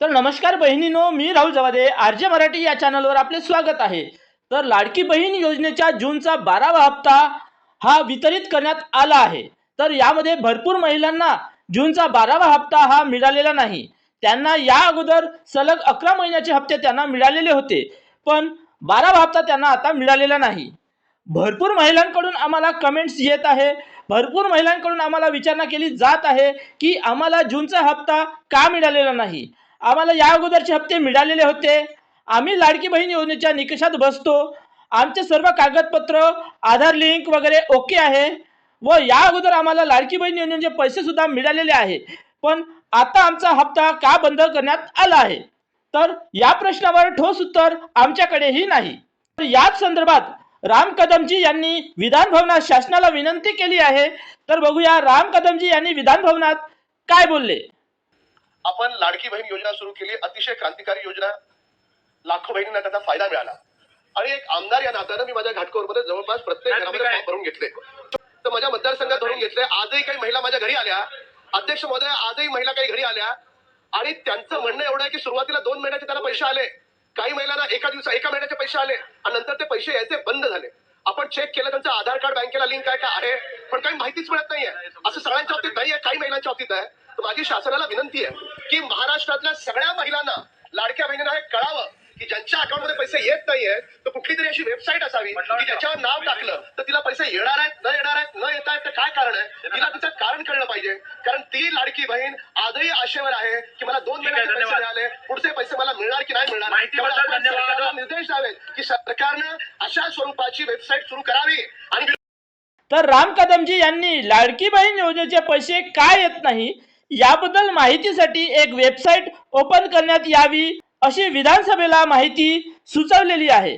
तर नमस्कार बहिणीनो मी Rahul Jawade R J Marathi या चॅनलवर आपले स्वागत आहे. तर लाडकी बहीण योजनेच्या जूनचा बारावा हप्ता हा वितरित करण्यात आला आहे. तर यामध्ये भरपूर महिलांना जूनचा बारावा हप्ता हा मिळालेला नाही. त्यांना या अगोदर सलग अकरा महिन्याचे हप्ते त्यांना मिळालेले होते पण बारावा हप्ता त्यांना आता मिळालेला नाही. भरपूर महिलांकडून आम्हाला कमेंट्स येत आहे. भरपूर महिलांकडून आम्हाला विचारणा केली जात आहे की आम्हाला जूनचा हप्ता का मिळालेला नाही? आम्हाला या अगोदरचे हप्ते मिळालेले होते. आम्ही लाडकी बहीण योजनेच्या निकषात बसतो. आमचे सर्व कागदपत्र आधार लिंक वगैरे ओके आहे. व या अगोदर आम्हाला लाडकी बहीण योजनेचे पैसे सुद्धा मिळालेले आहे. पण आता आमचा हप्ता का बंद करण्यात आला आहे? तर या प्रश्नावर ठोस उत्तर आमच्याकडेही नाही. तर याच संदर्भात राम कदमजी यांनी विधान भवनात शासनाला विनंती केली आहे. तर बघूया राम कदमजी यांनी विधान भवनात काय बोलले. आपण लाडकी बहीण योजना सुरू केली अतिशय क्रांतिकारी योजना. लाखो बहिणींना त्याचा फायदा मिळाला. आणि एक आमदार या नात्यानं मी माझ्या घाटकोरमध्ये जवळपास प्रत्येक घरामध्ये फॉर्म भरून घेतले. तर माझ्या मतदारसंघात भरून घेतले. आजही काही महिला माझ्या घरी आल्या. अध्यक्ष महोदय आजही महिला काही घरी आल्या. आणि त्यांचं म्हणणं एवढं आहे की सुरुवातीला दोन महिन्याचे त्यांना पैसे आले. काही महिलांना एका दिवसा एका महिन्याचे पैसे आले. आणि नंतर ते पैसे यायचे बंद झाले. आपण चेक केलं त्यांचं आधार कार्ड बँकेला लिंक आहे का आहे. पण काही माहितीच मिळत नाहीये. असं सगळ्यांच्या बाबतीत नाही आहे काही महिलांच्या बाबतीत आहे. तर माझी शासनाला विनंती आहे की महाराष्ट्रातल्या सगळ्या महिलांना लाडक्या बहिणींना हे कळावं की ज्यांच्या अकाउंटमध्ये पैसे येत नाहीये तर कुठली तरी अशी वेबसाईट असावी की ज्याच्यावर नाव टाकलं तर तिला पैसे येणार आहेत न येणार आहेत न येत आहेत तर काय कारण आहे? तिला तिचं कारण कळलं पाहिजे. कारण ती लाडकी बहीण आजही आशेवर आहे की मला दोन महिन्याचे पैसे. मिळाले पुढचे पैसे मला मिळणार की नाही मिळणार? निर्देश द्यावेत की सरकारनं अशा स्वरूपाची वेबसाईट सुरू करावी. आणि तर राम कदमजी यांनी लाडकी बहीण योजनेचे पैसे का येत नाही? याबद्दल माहितीसाठी एक वेबसाईट ओपन करण्यात यावी अशी विधानसभेला माहिती सुचवलेली आहे.